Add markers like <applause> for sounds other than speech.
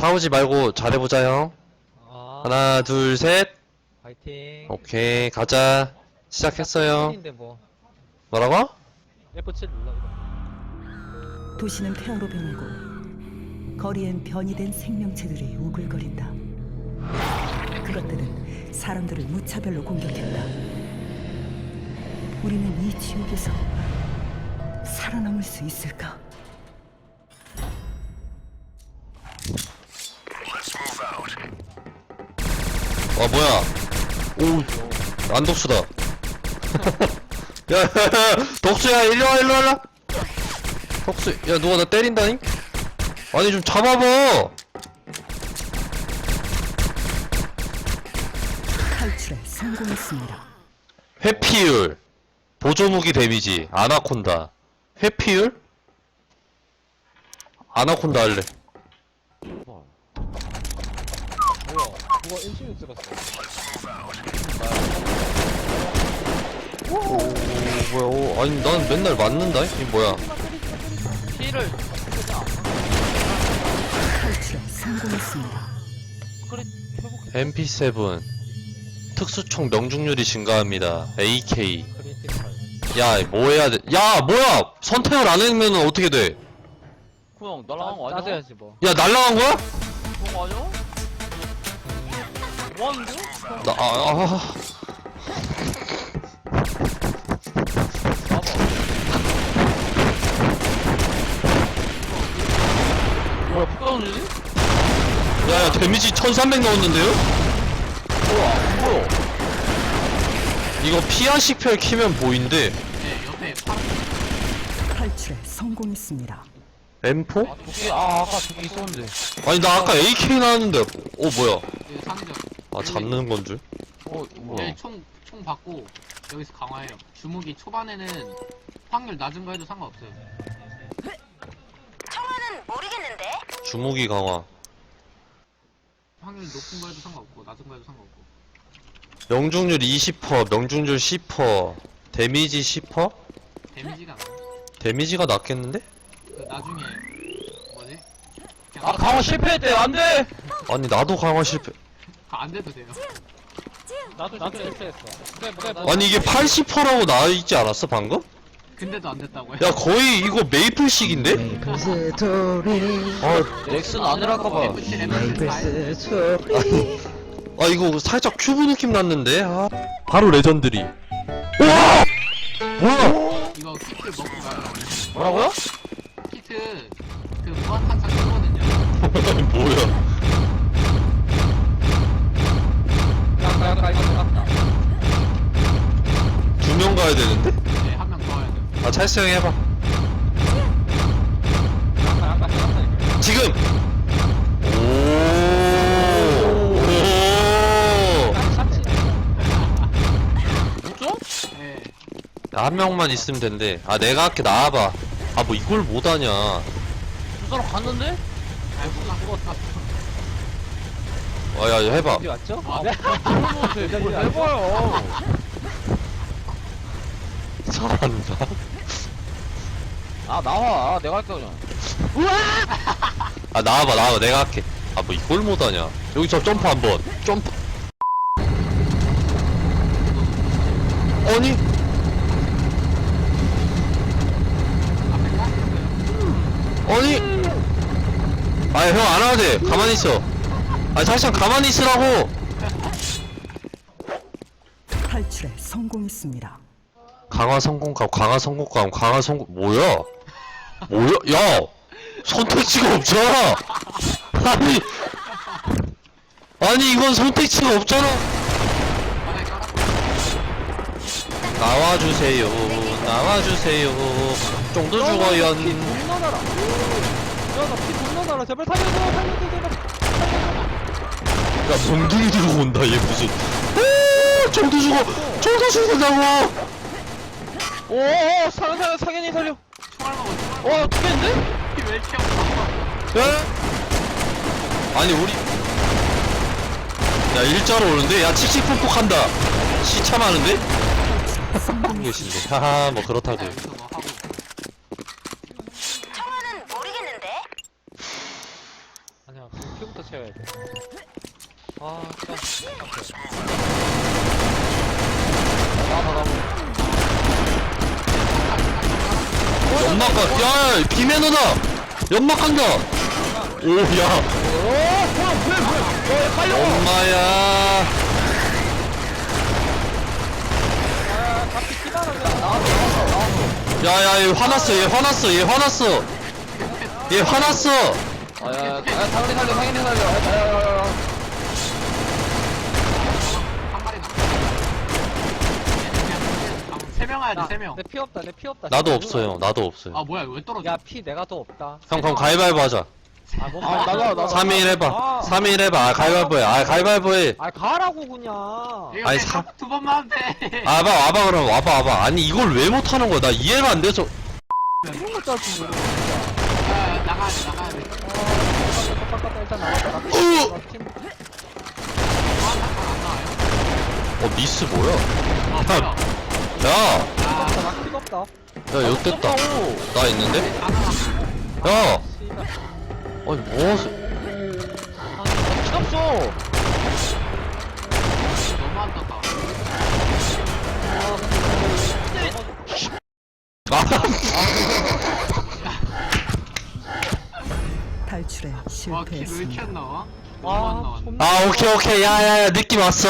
싸우지 말고 잘해보자 형 아, 하나 둘 셋 파이팅. 오케이 가자 시작했어요 인데 뭐 뭐라고? F7 눌러 이거. 도시는 폐허로 변하고 거리엔 변이된 생명체들이 우글거린다. 그것들은 사람들을 무차별로 공격했다. 우리는 이 지옥에서 살아남을 수 있을까? 와 뭐야? 오 안독수다. <laughs> 야, <laughs> 야, 야 덕수야 일로와 일로와 일로와 덕수 야 누가 나 때린다잉? 아니 좀 잡아봐. 탈출에 성공했습니다. 회피율. 보조무기 데미지. 아나콘다. 회피율? 아나콘다 할래 뭐야? 누가 1층에 찍었어? 오 뭐야 오 아니 난 맨날 맞는다 이 뭐야 피를 탈출에 성공했습니다. 그래 회복 MP7 특수총 명중률이 증가합니다 AK 크리티컬. 야 뭐 해야 돼 야 뭐야 선택을 안 하면 어떻게 돼? 그냥 날라간 거 아니야? 따져야지 뭐. 야 날라간 거야? 그런 거 아니야? 뭐 하는데? 나, 아, 아. 뭐야 푹 떨어지지? 야, 야, 데미지 1300 넣었는데요? 뭐야 뭐야 이거 피아식별 키면 보인대. 네 옆에 파란 탈출에 성공했습니다. M4? 아아 아까 저기 있었는데 아니, 나 아까 AK 나왔는데, 어, 뭐야. 그 상점 아, 잡는 건 줄? 어 뭐야 여기 총, 총 받고 여기서 강화해요 주무기 초반에는 확률 낮은 거 해도 상관없어요 주무기 강화. 확률 높은 거 해도 상관없고 낮은 거 해도 상관없고 명중률 20%, 명중률 10%, 데미지 10%? 데미지가 나요 데미지가 낮겠는데? 그 나중에 뭐지? 그냥 아 강화 실패했대 안돼 아니, 나도 강화 실패. 안 돼도 돼요 나도 나도 실패했어. 그래 그래. 아니, 이게 80%라고 나와 있지 않았어, 방금? 근데도 안 됐다고요? 야, 거의 이거 메이플식인데? 아, 넥슨 안 할까봐 FC FC 아 이거 살짝 큐브 느낌 났는데 아. 바로 레전드리 우와 뭐야 이거 키트 먹고 가요 뭐라고요? 키트 그 무한 탄창 쓰거든요 <laughs> 뭐야 가야 되는데. 네 한 명 더 와야 돼요 아 찰스 형 해봐. 아까 아까 이거. 지금 네. 오한 명만 있으면 된대. 아 내가 할게. 나와봐. 아 뭐 이걸 못하냐. 두 사람 갔는데? 아이고 죽었다 아야 해봐. 어디 왔죠? 아, 뭘 해봐요 잘한다. 아 나와. 내가 할게 그냥. 아 나와봐 나와봐. 내가 할게. 아 뭐 이걸 못하냐. 여기서 점프 한번. 점프. 아니? 아니? 아니 형안 와도 돼. 가만히 있어. 아 살짝 가만히 있으라고. 탈출에 성공했습니다. 강화 성공감 강화 성공감 강화 성공 뭐야? 뭐야? 야! 선택지가 없잖아! 아니! 아니 이건 선택지가 없잖아! 나와주세요. 나와주세요. 쫑도 죽어요. 존나 달아. 야나피 존나 달아. 제발 살려줘 살려줘 제발. 야 몽둥이 들고 온다 얘 무슨. 오! 쫑도 죽어! 쫑도 죽는다고 오오 상현 상현 상현이 살려. 총알 먹어 총알 와 죽겠는데? 왜 이렇게 없어 야 아니 우리. 야 일자로 오는데? 야 칙칙폭폭 한다. 시차 많은데? 하고 <laughs> 계신데. 하하 뭐 그렇다고 여기서 뭐 하고 아니야 그 피부터 연막 가, 야, 야, 비매너다! 연막 간다! 오, 야. 엄마야. 같이 기다려 야, 야, 얘 화났어, 얘 화났어, 얘 화났어. 얘 화났어. 아야 당연히 살려 당연히 살려 야 야 야야 한 마리 남았어. 세명 명. 내 피 없다 내 피 없다 나도. 없어요, 나도 없어요. 아, 뭐야, 왜 떨어져? 야피 내가 더 없다 형, 그럼 가위바위보 하자. 아 뭐 아, 나가, 나가. 3일 해봐. 3일 해봐. 아, 가위바위보 해. 아, 가위바위보 해. 아 가라고 그냥 아니, 아니, 사- 두 번만 하면 돼. 아, 와봐, 와봐, 그럼 와봐, 와봐. 아니, 이걸 왜 못하는 거야? 나 이해가 안 돼서. 이런 거 짜증 모르 야, 야, 나가야 돼, 나가야 돼. 똑같다 일단 나갔다 나 으! 팀 어, 미스 뭐야? 아, 뭐야. 야, 아, 없다 나 피가 없다 야, 욕됐다. 나 있는데? 야, 아니, 뭐 하세요? 없어 너무 안 떴다. 아, 탈출에 와, 킬왜 이렇게 실패했습니다. 아. 존나 아, 오케이, 오케이. 야, 야, 야, 느낌 왔어.